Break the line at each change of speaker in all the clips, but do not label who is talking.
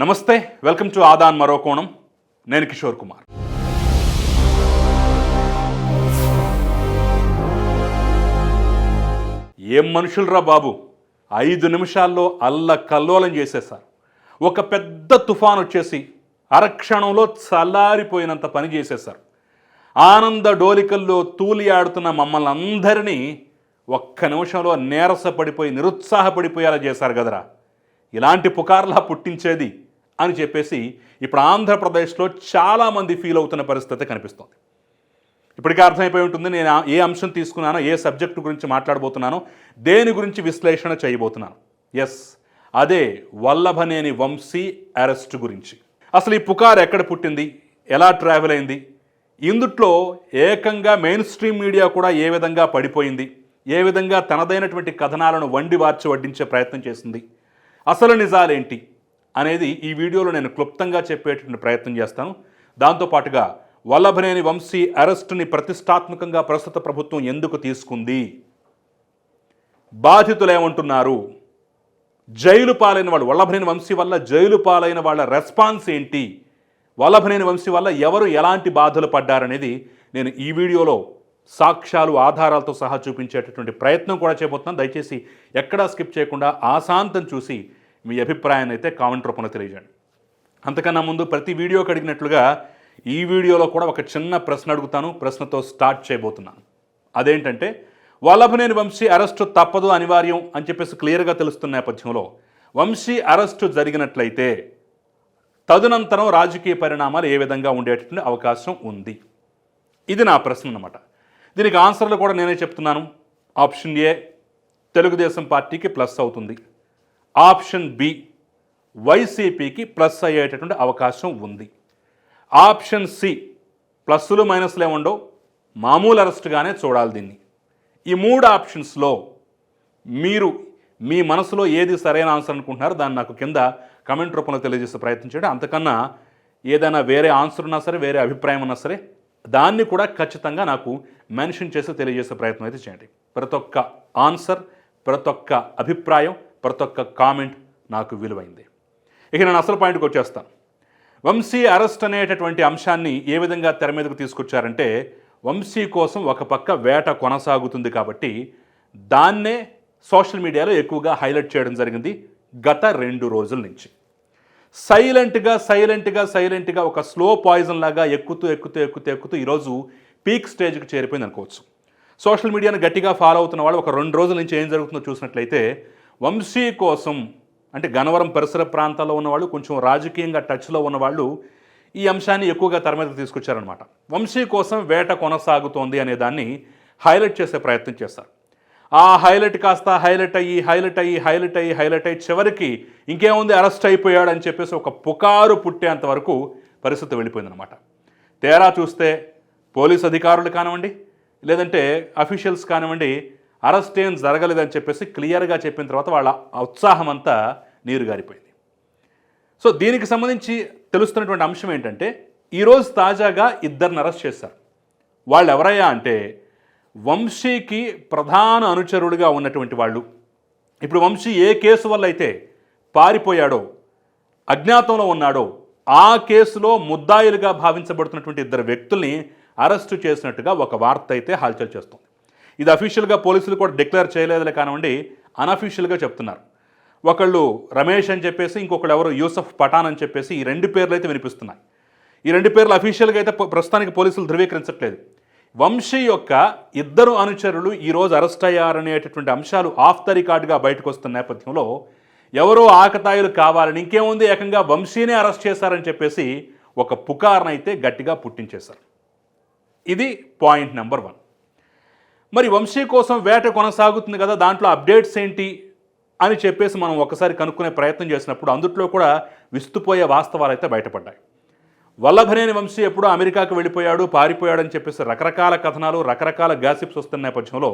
నమస్తే welcome to Aadan మరో కోణం. నేను కిషోర్ కుమార్. ఏం మనుషులరా బాబు? ఐదు నిమిషాల్లో అల్ల కల్లోలం చేసేశారు. ఒక పెద్ద తుఫాన్ వచ్చేసి అరక్షణంలో చల్లారిపోయినంత పని చేసేశారు. ఆనంద డోలికల్లో తూలి ఆడుతున్న మమ్మల్ని అందరినీ ఒక్క నిమిషంలో నీరసపడిపోయి నిరుత్సాహపడిపోయేలా చేశారు కదరా. ఇలాంటి పుకార్లా పుట్టించేది అని చెప్పేసి ఇప్పుడు ఆంధ్రప్రదేశ్లో చాలామంది ఫీల్ అవుతున్న పరిస్థితి కనిపిస్తోంది. ఇప్పటికే అర్థమైపోయి ఉంటుంది నేను ఏ అంశం తీసుకున్నానో ఏ సబ్జెక్టు గురించి మాట్లాడబోతున్నానో దేని గురించి విశ్లేషణ చేయబోతున్నాను. ఎస్ అదే వల్లభనేని వంశీ అరెస్ట్ గురించి. అసలు ఈ పుకార్ ఎక్కడ పుట్టింది? ఎలా ట్రావెల్ అయింది? ఇందుట్లో ఏకంగా మెయిన్ స్ట్రీమ్ మీడియా కూడా ఏ విధంగా పడిపోయింది? ఏ విధంగా తనదైనటువంటి కథనాలను వండి వార్చి వడ్డించే ప్రయత్నం చేసింది? అసలు నిజాలేంటి? అనేది ఈ వీడియోలో నేను క్లుప్తంగా చెప్పేటువంటి ప్రయత్నం చేస్తాను. దాంతోపాటుగా వల్లభనేని వంశీ అరెస్టుని ప్రతిష్టాత్మకంగా ప్రస్తుత ప్రభుత్వం ఎందుకు తీసుకుంది? బాధితులు ఏమంటున్నారు? జైలు పాలైన వాళ్ళు వల్లభనేని వంశీ వల్ల జైలు పాలైన వాళ్ళ రెస్పాన్స్ ఏంటి? వల్లభనేని వంశీ వల్ల ఎవరు ఎలాంటి బాధలు పడ్డారనేది నేను ఈ వీడియోలో సాక్ష్యాలు ఆధారాలతో సహా చూపించేటటువంటి ప్రయత్నం కూడా చేయబోతున్నాను. దయచేసి ఎక్కడా స్కిప్ చేయకుండా ఆశాంతం చూసి మీ అభిప్రాయాన్ని అయితే కామెంట్ రూపంలో తెలియజేయండి. అంతకన్నా ముందు ప్రతి వీడియోకి అడిగినట్లుగా ఈ వీడియోలో కూడా ఒక చిన్న ప్రశ్న అడుగుతాను ప్రశ్నతో స్టార్ట్ చేయబోతున్నాను. అదేంటంటే వల్లభనేని వంశీ అరెస్టు తప్పదు అనివార్యం అని చెప్పేసి క్లియర్గా తెలుస్తున్న నేపథ్యంలో వంశీ అరెస్టు జరిగినట్లయితే తదనంతరం రాజకీయ పరిణామాలు ఏ విధంగా ఉండేటటువంటి అవకాశం ఉంది. ఇది నా ప్రశ్న అనమాట దీనికి ఆన్సర్లు కూడా నేనే చెప్తున్నాను. ఆప్షన్ ఏ తెలుగుదేశం పార్టీకి ప్లస్ అవుతుంది. ఆప్షన్ బి వైసీపీకి ప్లస్ అయ్యేటటువంటి అవకాశం ఉంది. ఆప్షన్ సి ప్లస్సులు మైనస్లు ఏముండవు? మామూలు అరెస్ట్గానే చూడాలి దీన్ని. ఈ మూడు ఆప్షన్స్లో మీరు మీ మనసులో ఏది సరైన ఆన్సర్ అనుకుంటున్నారో దాన్ని నాకు కింద కమెంట్ రూపంలో తెలియజేసే ప్రయత్నం చేయండి. అంతకన్నా ఏదైనా వేరే ఆన్సర్ ఉన్నా సరే వేరే అభిప్రాయం ఉన్నా సరే దాన్ని కూడా ఖచ్చితంగా నాకు మెన్షన్ చేసి తెలియజేసే ప్రయత్నం అయితే చేయండి. ప్రతి ఒక్క ఆన్సర్ ప్రతి ఒక్క అభిప్రాయం ప్రతి ఒక్క కామెంట్ నాకు విలువైంది. ఇక నేను అసలు పాయింట్కి వచ్చేస్తాను. వంశీ అరెస్ట్ అనేటటువంటి అంశాన్ని ఏ విధంగా తెర మీదకు తీసుకొచ్చారంటే వంశీ కోసం ఒక పక్క వేట కొనసాగుతుంది కాబట్టి దాన్నే సోషల్ మీడియాలో ఎక్కువగా హైలైట్ చేయడం జరిగింది గత రెండు రోజుల నుంచి. సైలెంట్గా సైలెంట్గా సైలెంట్గా ఒక స్లో పాయిజన్ లాగా ఎక్కుతూ ఎక్కుతూ ఎక్కుతూ ఎక్కుతూ ఈరోజు పీక్ స్టేజ్కి చేరిపోయింది అనుకోవచ్చు సోషల్ మీడియాను గట్టిగా ఫాలో అవుతున్న వాళ్ళు ఒక రెండు రోజుల నుంచి ఏం జరుగుతుందో చూసినట్లయితే వంశీ కోసం అంటే గనవరం పరిసర ప్రాంతాల్లో ఉన్నవాళ్ళు కొంచెం రాజకీయంగా టచ్లో ఉన్నవాళ్ళు ఈ అంశాన్ని ఎక్కువగా తెర మీద తీసుకొచ్చారనమాట వంశీ కోసం వేట కొనసాగుతోంది అనే దాన్ని హైలైట్ చేసే ప్రయత్నం చేస్తారు. ఆ హైలైట్ కాస్త హైలైట్ అయ్యి హైలైట్ అయ్యి హైలైట్ అయ్యి హైలైట్ అయ్యి చివరికి ఇంకేముంది అరెస్ట్ అయిపోయాడు అని చెప్పేసి ఒక పుకారు పుట్టేంత వరకు పరిస్థితి వెళ్ళిపోయిందనమాట తేరా చూస్తే పోలీస్ అధికారులు కానివ్వండి లేదంటే అఫీషియల్స్ కానివ్వండి అరెస్ట్ ఏం జరగలేదని చెప్పేసి క్లియర్గా చెప్పిన తర్వాత వాళ్ళ ఉత్సాహం అంతా నీరు గారిపోయింది. సో దీనికి సంబంధించి తెలుస్తున్నటువంటి అంశం ఏంటంటే ఈరోజు తాజాగా ఇద్దరిని అరెస్ట్ చేశారు. వాళ్ళు ఎవరయ్యా అంటే వంశీకి ప్రధాన అనుచరుడుగా ఉన్నటువంటి వాళ్ళు. ఇప్పుడు వంశీ ఏ కేసు వల్ల అయితే పారిపోయాడో అజ్ఞాతంలో ఉన్నాడో ఆ కేసులో ముద్దాయిలుగా భావించబడుతున్నటువంటి ఇద్దరు వ్యక్తుల్ని అరెస్టు చేసినట్టుగా ఒక వార్త అయితే హల్చల్ చేస్తుంది. ఇది అఫీషియల్గా పోలీసులు కూడా డిక్లేర్ చేయలేదులే కానివ్వండి అనఫీషియల్గా చెప్తున్నారు. ఒకళ్ళు రమేష్ అని చెప్పేసి ఇంకొకళ్ళు ఎవరు? యూసఫ్ పఠాన్ అని చెప్పేసి ఈ రెండు పేర్లు అయితే వినిపిస్తున్నాయి. ఈ రెండు పేర్లు అఫీషియల్గా అయితే ప్రస్తుతానికి పోలీసులు ధృవీకరించట్లేదు. వంశీ యొక్క ఇద్దరు అనుచరులు ఈరోజు అరెస్ట్ అయ్యారనేటటువంటి అంశాలు ఆఫ్ ద రికార్డ్గా బయటకు వస్తున్న నేపథ్యంలో ఎవరో ఆకతాయిలు కావాలని ఇంకేముంది ఏకంగా వంశీనే అరెస్ట్ చేశారని చెప్పేసి ఒక పుకార్నైతే గట్టిగా పుట్టించేశారు. ఇది పాయింట్ నెంబర్ వన్ మరి వంశీ కోసం వేట కొనసాగుతుంది కదా దాంట్లో అప్డేట్స్ ఏంటి అని చెప్పేసి మనం ఒకసారి కనుక్కునే ప్రయత్నం చేసినప్పుడు అందుట్లో కూడా విస్తుపోయే వాస్తవాలు అయితే బయటపడ్డాయి. వల్లభనేని వంశీ ఎప్పుడో అమెరికాకు వెళ్ళిపోయాడు పారిపోయాడని చెప్పేసి రకరకాల కథనాలు రకరకాల గ్యాసిప్స్ వస్తున్న నేపథ్యంలో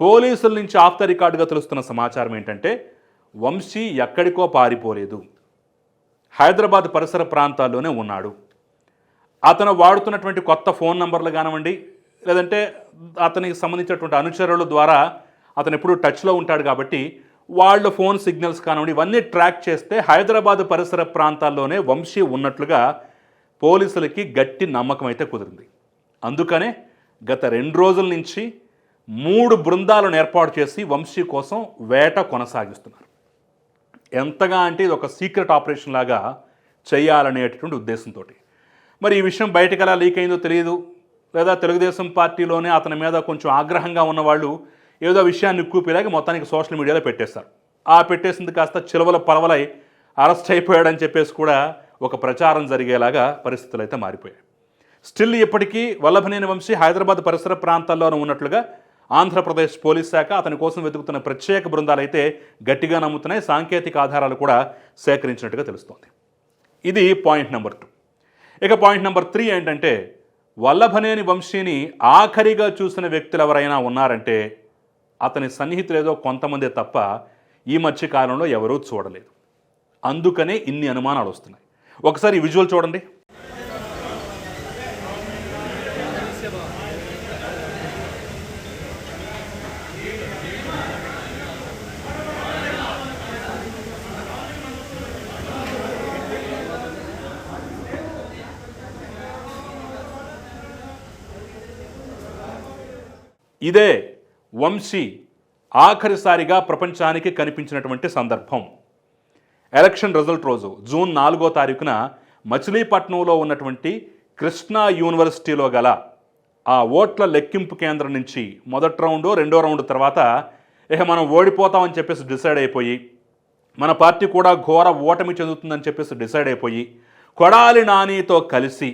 పోలీసుల నుంచి ఆఫ్ ద రికార్డుగా తెలుస్తున్న సమాచారం ఏంటంటే వంశీ ఎక్కడికో పారిపోలేదు. హైదరాబాద్ పరిసర ప్రాంతాల్లోనే ఉన్నాడు. అతను వాడుతున్నటువంటి కొత్త ఫోన్ నంబర్లు కానివ్వండి లేదంటే అతనికి సంబంధించినటువంటి అనుచరుల ద్వారా అతను ఎప్పుడు టచ్లో ఉంటాడు కాబట్టి వాళ్ళ ఫోన్ సిగ్నల్స్ కానివ్వండి ఇవన్నీ ట్రాక్ చేస్తే హైదరాబాద్ పరిసర ప్రాంతాల్లోనే వంశీ ఉన్నట్లుగా పోలీసులకి గట్టి నమ్మకం అయితే కుదిరింది. అందుకనే గత రెండు రోజుల నుంచి మూడు బృందాలను ఏర్పాటు చేసి వంశీ కోసం వేట కొనసాగిస్తున్నారు. ఎంతగా అంటే ఇది ఒక సీక్రెట్ ఆపరేషన్ లాగా చేయాలనేటటువంటి ఉద్దేశంతో మరి ఈ విషయం బయటకు ఎలా లీక్ అయిందో తెలియదు. లేదా తెలుగుదేశం పార్టీలోనే అతని మీద కొంచెం ఆగ్రహంగా ఉన్నవాళ్ళు ఏదో విషయాన్ని కూపిలాగి మొత్తానికి సోషల్ మీడియాలో పెట్టేస్తారు ఆ పెట్టేసింది కాస్త చిలవల పలవలై అరెస్ట్ అయిపోయాడని చెప్పేసి కూడా ఒక ప్రచారం జరిగేలాగా పరిస్థితులు అయితే మారిపోయాయి. స్టిల్ ఇప్పటికీ వల్లభనేని వంశీ హైదరాబాద్ పరిసర ప్రాంతాల్లోనూ ఉన్నట్లుగా ఆంధ్రప్రదేశ్ పోలీస్ శాఖ అతని కోసం వెతుకుతున్న ప్రత్యేక బృందాలు అయితే గట్టిగా నమ్ముతున్నాయి. సాంకేతిక ఆధారాలు కూడా సేకరించినట్టుగా తెలుస్తోంది. ఇది పాయింట్ నెంబర్ టూ. ఇక పాయింట్ నెంబర్ త్రీ ఏంటంటే వల్లభనేని వంశీని ఆఖరిగా చూసిన వ్యక్తులు ఎవరైనా ఉన్నారంటే అతని సన్నిహితులు ఏదో కొంతమందే తప్ప ఈ మధ్య కాలంలో ఎవరూ చూడలేదు. అందుకనే ఇన్ని అనుమానాలు వస్తున్నాయి. ఒకసారి ఈ విజువల్ చూడండి. ఇదే వంశీ ఆఖరిసారిగా ప్రపంచానికి కనిపించినటువంటి సందర్భం. ఎలక్షన్ రిజల్ట్ రోజు జూన్ నాలుగో తారీఖున మచిలీపట్నంలో ఉన్నటువంటి కృష్ణా యూనివర్సిటీలో గల ఆ ఓట్ల లెక్కింపు కేంద్రం నుంచి మొదటి రౌండ్ రెండో రౌండ్ తర్వాత ఇక మనం ఓడిపోతామని చెప్పేసి డిసైడ్ అయిపోయి మన పార్టీ కూడా ఘోర ఓటమి చెందుతుందని చెప్పేసి డిసైడ్ అయిపోయి కొడాలి నానితో కలిసి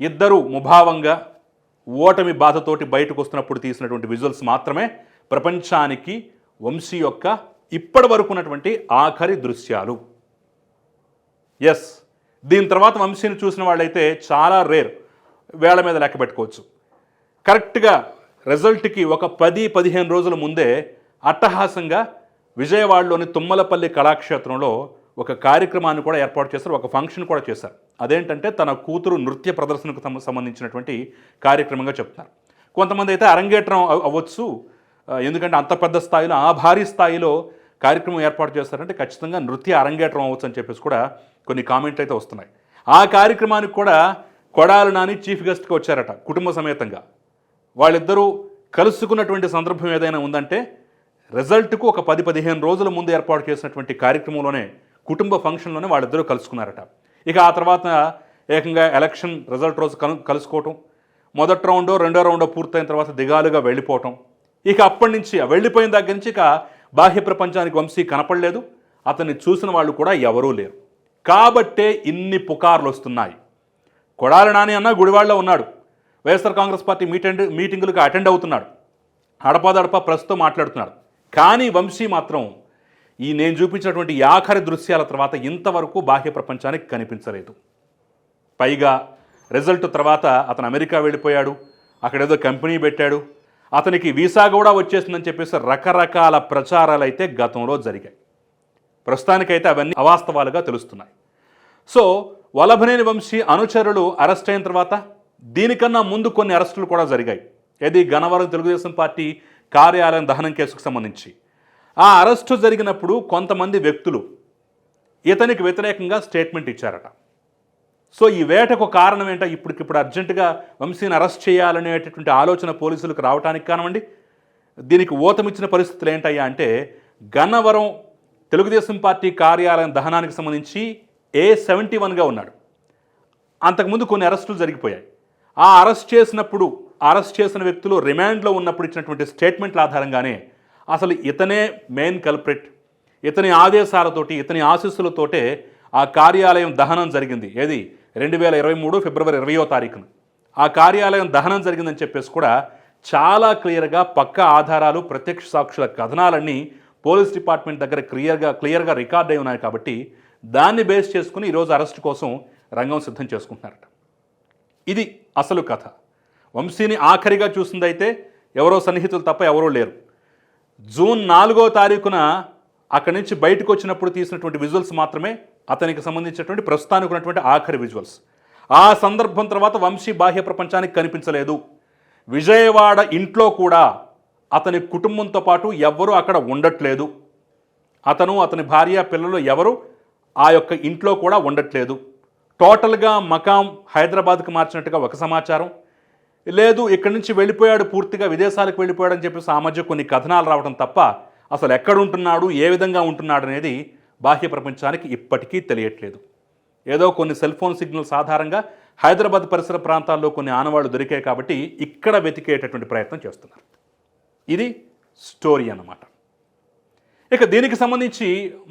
ఇద్దరు ముభావంగా ఓటమి బాధతోటి బయటకు వస్తున్నప్పుడు తీసినటువంటి విజువల్స్ మాత్రమే ప్రపంచానికి వంశీ యొక్క ఇప్పటి వరకు ఉన్నటువంటి ఆఖరి దృశ్యాలు. ఎస్ దీని తర్వాత వంశీని చూసిన వాళ్ళైతే చాలా రేర్ వేళ మీద లెక్క పెట్టుకోవచ్చు. కరెక్ట్గా రిజల్ట్కి ఒక పది పదిహేను రోజుల ముందే అట్టహాసంగా విజయవాడలోని తుమ్మలపల్లి కళాక్షేత్రంలో ఒక కార్యక్రమాన్ని కూడా ఏర్పాటు చేశారు ఒక ఫంక్షన్ కూడా చేశారు. అదేంటంటే తన కూతురు నృత్య ప్రదర్శనకు సంబంధించినటువంటి కార్యక్రమంగా చెప్తున్నారు కొంతమంది అయితే అరంగేట్రం అవ్వచ్చు. ఎందుకంటే అంత పెద్ద స్థాయిలో ఆ భారీ స్థాయిలో కార్యక్రమం ఏర్పాటు చేస్తారంటే ఖచ్చితంగా నృత్య అరంగేట్రం అవ్వచ్చు అని చెప్పేసి కూడా కొన్ని కామెంట్లు అయితే వస్తున్నాయి. ఆ కార్యక్రమానికి కూడా కొడాలి నాని చీఫ్ గెస్ట్గా వచ్చారట కుటుంబ సమేతంగా. వాళ్ళిద్దరూ కలుసుకున్నటువంటి సందర్భం ఏదైనా ఉందంటే రిజల్ట్కు ఒక పది పదిహేను రోజుల ముందు ఏర్పాటు చేసినటువంటి కార్యక్రమంలోనే కుటుంబ ఫంక్షన్లోనే వాళ్ళిద్దరూ కలుసుకున్నారట. ఇక ఆ తర్వాత ఏకంగా ఎలక్షన్ రిజల్ట్ రోజు కలు కలుసుకోవటం మొదటి రౌండో రెండో రౌండో పూర్తయిన తర్వాత దిగాలుగా వెళ్ళిపోవటం. ఇక అప్పటి నుంచి వెళ్ళిపోయిన దగ్గర నుంచి ఇక బాహ్య ప్రపంచానికి వంశీ కనపడలేదు. అతన్ని చూసిన వాళ్ళు కూడా ఎవరూ లేరు. కాబట్టే ఇన్ని పుకార్లు వస్తున్నాయి. కొడాలి నాని అన్న గుడివాడలో ఉన్నాడు. వైఎస్ఆర్ కాంగ్రెస్ పార్టీ మీటెండ్ మీటింగులకు అటెండ్ అవుతున్నాడు. అడపాదడపా ప్రస్తుతం మాట్లాడుతున్నాడు. కానీ వంశీ మాత్రం ఈ నేను చూపించినటువంటి ఆఖరి దృశ్యాల తర్వాత ఇంతవరకు బాహ్య ప్రపంచానికి కనిపించలేదు. పైగా రిజల్ట్ తర్వాత అతను అమెరికా వెళ్ళిపోయాడు అక్కడ ఏదో కంపెనీ పెట్టాడు అతనికి వీసా కూడా వచ్చేసిందని చెప్పేసి రకరకాల ప్రచారాలు అయితే గతంలో జరిగాయి. ప్రస్తుతానికైతే అవన్నీ అవాస్తవాలుగా తెలుస్తున్నాయి. సో వలభనేని వంశీ అనుచరులు అరెస్ట్ అయిన తర్వాత దీనికన్నా ముందు కొన్ని అరెస్టులు కూడా జరిగాయి. ఇది గన్నవరం తెలుగుదేశం పార్టీ కార్యాలయం దహనం కేసుకు సంబంధించి. ఆ అరెస్టు జరిగినప్పుడు కొంతమంది వ్యక్తులు ఇతనికి వ్యతిరేకంగా స్టేట్మెంట్ ఇచ్చారట. సో ఈ వేటకు కారణం ఏంటో ఇప్పటికిప్పుడు అర్జెంటుగా వంశీని అరెస్ట్ చేయాలనేటటువంటి ఆలోచన పోలీసులకు రావడానికి కానివ్వండి దీనికి ఊతమిచ్చిన పరిస్థితులు ఏంటయ్యా అంటే గన్నవరం తెలుగుదేశం పార్టీ కార్యాలయం దహనానికి సంబంధించి ఏ సెవెంటీ వన్గా ఉన్నాడు. అంతకుముందు కొన్ని అరెస్టులు జరిగిపోయాయి. ఆ అరెస్ట్ చేసినప్పుడు అరెస్ట్ చేసిన వ్యక్తులు రిమాండ్లో ఉన్నప్పుడు ఇచ్చినటువంటి స్టేట్మెంట్ల ఆధారంగానే అసలు ఇతనే మెయిన్ కల్ప్రిట్ ఇతని ఆదేశాలతోటి ఇతని ఆశీస్సులతోటే ఆ కార్యాలయం దహనం జరిగింది. ఏది? రెండు వేల ఇరవై మూడు ఫిబ్రవరి ఇరవయో తారీఖున. ఆ కార్యాలయం దహనం జరిగిందని చెప్పేసి కూడా చాలా క్లియర్గా పక్క ఆధారాలు ప్రత్యక్ష సాక్షుల కథనాలన్నీ పోలీస్ డిపార్ట్మెంట్ దగ్గర క్లియర్గా క్లియర్గా రికార్డ్ అయి ఉన్నాయి కాబట్టి దాన్ని బేస్ చేసుకుని ఈరోజు అరెస్ట్ కోసం రంగం సిద్ధం చేసుకుంటున్నారట. ఇది అసలు కథ. వంశీని ఆఖరిగా చూసిందైతే ఎవరో సన్నిహితులు తప్ప ఎవరూ లేరు. జూన్ నాలుగో తారీఖున అక్కడి నుంచి బయటకు వచ్చినప్పుడు తీసినటువంటి విజువల్స్ మాత్రమే అతనికి సంబంధించినటువంటి ప్రస్తుతానికి ఉన్నటువంటి ఆఖరి విజువల్స్. ఆ సందర్భం తర్వాత వంశీ బాహ్య ప్రపంచానికి కనిపించలేదు. విజయవాడ ఇంట్లో కూడా అతని కుటుంబంతో పాటు ఎవ్వరూ అక్కడ ఉండట్లేదు. అతను అతని భార్య పిల్లలు ఎవరు ఆ యొక్క ఇంట్లో కూడా ఉండట్లేదు. టోటల్గా మకాం హైదరాబాద్కి మార్చినట్టుగా ఒక సమాచారం. లేదు ఇక్కడి నుంచి వెళ్ళిపోయాడు పూర్తిగా విదేశాలకు వెళ్ళిపోయాడు అని చెప్పేసి ఆ మధ్య కొన్ని కథనాలు రావడం తప్ప అసలు ఎక్కడ ఉంటున్నాడు ఏ విధంగా ఉంటున్నాడు అనేది బాహ్య ప్రపంచానికి ఇప్పటికీ తెలియట్లేదు. ఏదో కొన్ని సెల్ ఫోన్ సిగ్నల్స్ ఆధారంగా హైదరాబాద్ పరిసర ప్రాంతాల్లో కొన్ని ఆనవాళ్ళు దొరికాయి కాబట్టి ఇక్కడ వెతికేటటువంటి ప్రయత్నం చేస్తున్నారు. ఇది స్టోరీ అన్నమాట. ఇక దీనికి సంబంధించి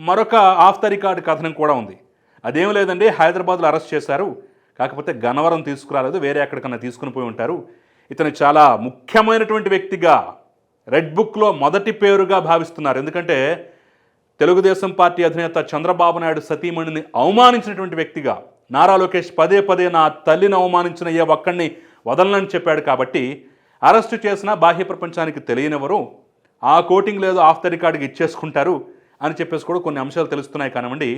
మరొక ఆఫ్ ద రికార్డ్ కథనం కూడా ఉంది. అదేం లేదండి హైదరాబాద్లో అరెస్ట్ చేశారు కాకపోతే గన్నవరం తీసుకురాలేదు వేరే ఎక్కడికన్నా తీసుకుని పోయి ఉంటారు. ఇతను చాలా ముఖ్యమైనటువంటి వ్యక్తిగా రెడ్ బుక్లో మొదటి పేరుగా భావిస్తున్నారు. ఎందుకంటే తెలుగుదేశం పార్టీ అధినేత చంద్రబాబు నాయుడు సతీమణిని అవమానించినటువంటి వ్యక్తిగా నారా లోకేష్ పదే పదే నా తల్లిని అవమానించిన ఏ ఒక్కడిని వదలనని చెప్పాడు కాబట్టి అరెస్టు చేసినా బాహ్య ప్రపంచానికి తెలియనివ్వరు. ఆ కోటింగ్ లేదో ఆఫ్ ద రికార్డుకి ఇచ్చేసుకుంటారు అని చెప్పేసి కూడా కొన్ని అంశాలు తెలుస్తున్నాయి కానివ్వండి.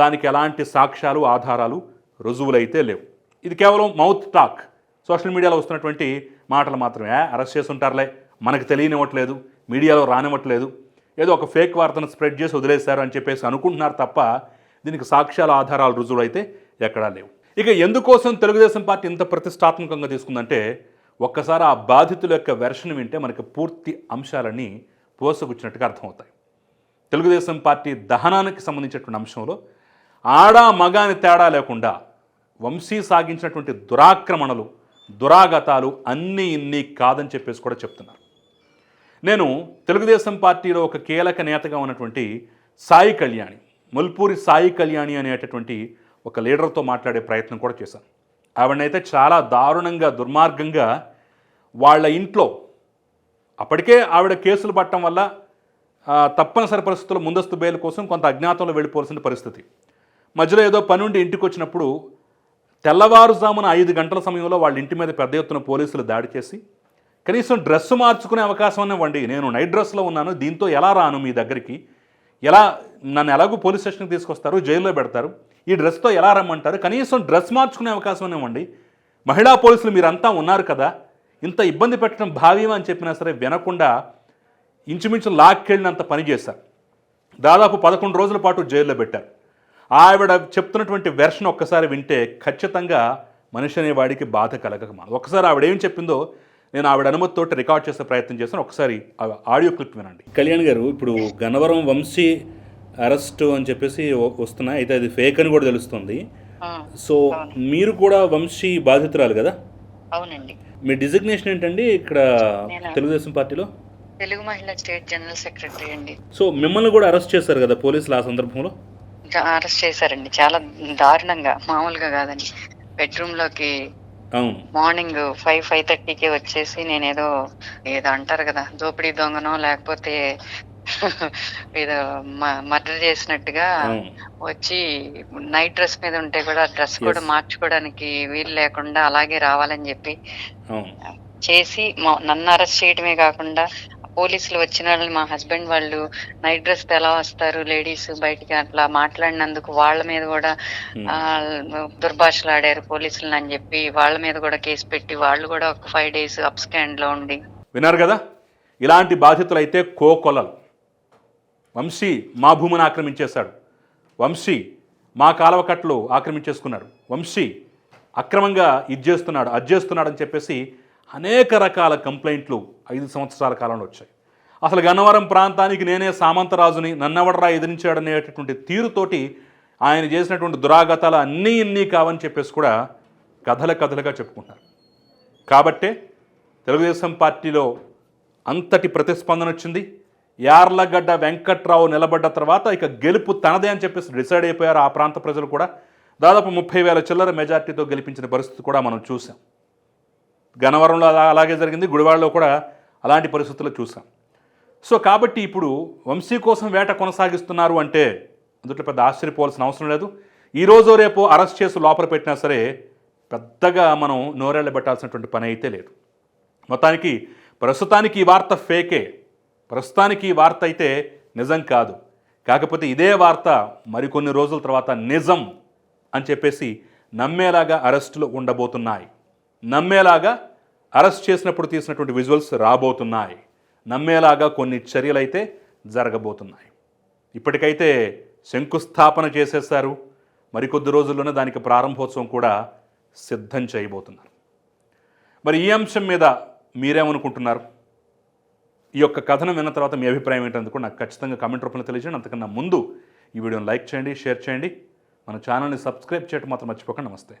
దానికి ఎలాంటి సాక్ష్యాలు ఆధారాలు రుజువులైతే లేవు. ఇది కేవలం మౌత్ టాక్ సోషల్ మీడియాలో వస్తున్నటువంటి మాటలు మాత్రమే. అరెస్ట్ చేసి ఉంటారులే మనకు తెలియనివ్వట్లేదు. మీడియాలో రానివ్వట్లేదు. ఏదో ఒక ఫేక్ వార్తను స్ప్రెడ్ చేసి వదిలేశారు అని చెప్పేసి అనుకుంటున్నారు తప్ప దీనికి సాక్ష్యాల ఆధారాలు రుజువులు అయితే ఎక్కడా లేవు. ఇక ఎందుకోసం తెలుగుదేశం పార్టీ ఇంత ప్రతిష్టాత్మకంగా తీసుకుందంటే ఒక్కసారి ఆ బాధితుల యొక్క వెర్షన్ వింటే మనకి పూర్తి అంశాలన్నీ పోసగుచ్చినట్టుగా అర్థమవుతాయి. తెలుగుదేశం పార్టీ దహనానికి సంబంధించినటువంటి అంశంలో ఆడా మగాని తేడా లేకుండా వంశీ సాగించినటువంటి దురాక్రమణలు దురాగతాలు అన్నీ ఇన్ని కాదని చెప్పేసి కూడా చెప్తున్నారు. నేను తెలుగుదేశం పార్టీలో ఒక కీలక నేతగా ఉన్నటువంటి సాయి కళ్యాణి మల్పూరి సాయి కళ్యాణి అనేటటువంటి ఒక లీడర్తో మాట్లాడే ప్రయత్నం కూడా చేశాను. ఆవిడనైతే చాలా దారుణంగా దుర్మార్గంగా వాళ్ళ ఇంట్లో అప్పటికే ఆవిడ కేసులు పట్టడం వల్ల తప్పనిసరి పరిస్థితుల్లో ముందస్తు బెయిల్ కోసం కొంత అజ్ఞాతంలో వెళ్ళిపోవాల్సిన పరిస్థితి. మధ్యలో ఏదో పని ఉండి ఇంటికి వచ్చినప్పుడు తెల్లవారుజామున ఐదు గంటల సమయంలో వాళ్ళ ఇంటి మీద పెద్ద ఎత్తున పోలీసులు దాడి చేసి కనీసం డ్రెస్ మార్చుకునే అవకాశం ఇవ్వండి నేను నైట్ డ్రెస్లో ఉన్నాను దీంతో ఎలా రాను మీ దగ్గరికి? ఎలా నన్ను ఎలాగో పోలీస్ స్టేషన్కి తీసుకొస్తారు జైల్లో పెడతారు ఈ డ్రెస్తో ఎలా రమ్మంటారు? కనీసం డ్రెస్ మార్చుకునే అవకాశం ఇవ్వండి మహిళా పోలీసులు మీరంతా ఉన్నారు కదా ఇంత ఇబ్బంది పెట్టడం భావ్యం అని చెప్పినా సరే వినకుండా ఇంచుమించు లాక్కెళ్ళినంత పని చేశారు. దాదాపు పదకొండు రోజుల పాటు జైల్లో పెట్టారు. ఆవిడ చెప్తున్నటువంటి వెర్షన్ ఒక్కసారి వింటే ఖచ్చితంగా మనిషి అనేవాడికి బాధ కలగక మానదు. ఒకసారి ఆవిడ ఏం చెప్పిందో నేను ఆవిడ అనుమతితో రికార్డ్ చేసే ప్రయత్నం చేస్తాను ఒకసారి ఆ ఆడియో క్లిప్ వినండి. కళ్యాణ్ గారు ఇప్పుడు గన్నవరం వంశీ అరెస్ట్ అని చెప్పేసి వస్తున్నాయి అయితే అది ఫేక్ అని కూడా తెలుస్తుంది.
ఆ,
సో మీరు కూడా వంశీ బాధితురాలు కదా?
అవునండి.
మీ డిజిగ్నేషన్ ఏంటండి ఇక్కడ తెలుగుదేశం పార్టీలో?
Telugu Mahila state general secretary అండి.
సో మిమ్మల్ని కూడా అరెస్ట్ చేశారు కదా పోలీసులు ఆ సందర్భంలో?
అరెస్ట్ చేశారండి. చాలా దారుణంగా. మామూలుగా కాదండి.
బెడ్రూమ్లోకి
మార్నింగ్ ఫైవ్ ఫైవ్ థర్టీకి వచ్చేసి నేనేదో ఏదో అంటారు కదా దోపిడీ దొంగనో లేకపోతే ఏదో మర్డర్ చేసినట్టుగా వచ్చి నైట్ డ్రెస్ మీద ఉంటే కూడా డ్రెస్ కూడా. మార్చుకోవడానికి వీలు లేకుండా అలాగే రావాలని చెప్పి చేసి నన్ను అరెస్ట్ చేయడమే కాకుండా పోలీసులు వచ్చిన వాళ్ళని మా హస్బెండ్ వాళ్ళు నైట్ డ్రెస్ ఎలా వస్తారు లేడీస్ బయటికి అట్లా మాట్లాడినందుకు వాళ్ళ మీద కూడా దుర్భాషలు ఆడారు పోలీసులు అని చెప్పి వాళ్ళ మీద కూడా కేసు పెట్టి వాళ్ళు కూడా ఒక ఫైవ్ డేస్ అప్ స్టాండ్లో ఉండి.
విన్నారు కదా? ఇలాంటి బాధితులు అయితే కోకొలలు. వంశీ మా భూమిని ఆక్రమించేశాడు. వంశీ మా కాలవ కట్టలు ఆక్రమించేసుకున్నాడు. వంశీ అక్రమంగా ఇది చేస్తున్నాడు అది చేస్తున్నాడు అని చెప్పేసి అనేక రకాల కంప్లైంట్లు ఐదు సంవత్సరాల కాలంలో వచ్చాయి. అసలు గన్నవరం ప్రాంతానికి నేనే సామంతరాజుని నన్నెవడరా ఎదిరించాడనేటటువంటి తీరుతోటి ఆయన చేసినటువంటి దురాగతాలు అన్నీ ఇన్ని కావని చెప్పేసి కూడా కథల కథలుగా చెప్పుకుంటారు. కాబట్టే తెలుగుదేశం పార్టీలో అంతటి ప్రతిస్పందన వచ్చింది. యార్లగడ్డ వెంకట్రావు నిలబడ్డ తర్వాత ఇక గెలుపు తనదే అని చెప్పేసి డిసైడ్ అయిపోయారు ఆ ప్రాంత ప్రజలు కూడా. దాదాపు ముప్పై వేల చిల్లర మెజార్టీతో గెలిపించిన పరిస్థితి కూడా మనం చూసాం. గనవరంలో అలా అలాగే జరిగింది. గుడివాడలో కూడా అలాంటి పరిస్థితులు చూసాం సో కాబట్టి ఇప్పుడు వంశీ కోసం వేట కొనసాగిస్తున్నారు అంటే అందుట్లో పెద్ద ఆశ్చర్యపోవాల్సిన అవసరం లేదు. ఈ రోజు రేపు అరెస్ట్ చేసి లోపల పెట్టినా సరే పెద్దగా మనం నోరేళ్ళ పెట్టాల్సినటువంటి పని అయితే లేదు. మొత్తానికి ప్రస్తుతానికి ఈ వార్త ఫేకే. ప్రస్తుతానికి ఈ వార్త అయితే నిజం కాదు. కాకపోతే ఇదే వార్త మరికొన్ని రోజుల తర్వాత నిజం అని చెప్పేసి నమ్మేలాగా అరెస్టులు ఉండబోతున్నాయి. నమ్మేలాగా అరెస్ట్ చేసినప్పుడు తీసినటువంటి విజువల్స్ రాబోతున్నాయి. నమ్మేలాగా కొన్ని చర్యలైతే జరగబోతున్నాయి. ఇప్పటికైతే శంకుస్థాపన చేసేస్తారు మరికొద్ది రోజుల్లోనే దానికి ప్రారంభోత్సవం కూడా సిద్ధం చేయబోతున్నారు. మరి ఈ అంశం మీద మీరేమనుకుంటున్నారు? ఈ యొక్క కథనం విన్న తర్వాత మీ అభిప్రాయం ఏంటందుకు నాకు ఖచ్చితంగా కామెంట్ రూపంలో తెలియజేయండి. అంతకన్నా ముందు ఈ వీడియోని లైక్ చేయండి షేర్ చేయండి. మన ఛానల్ని సబ్స్క్రైబ్ చేయడం మాత్రం మర్చిపోకండి. నమస్తే.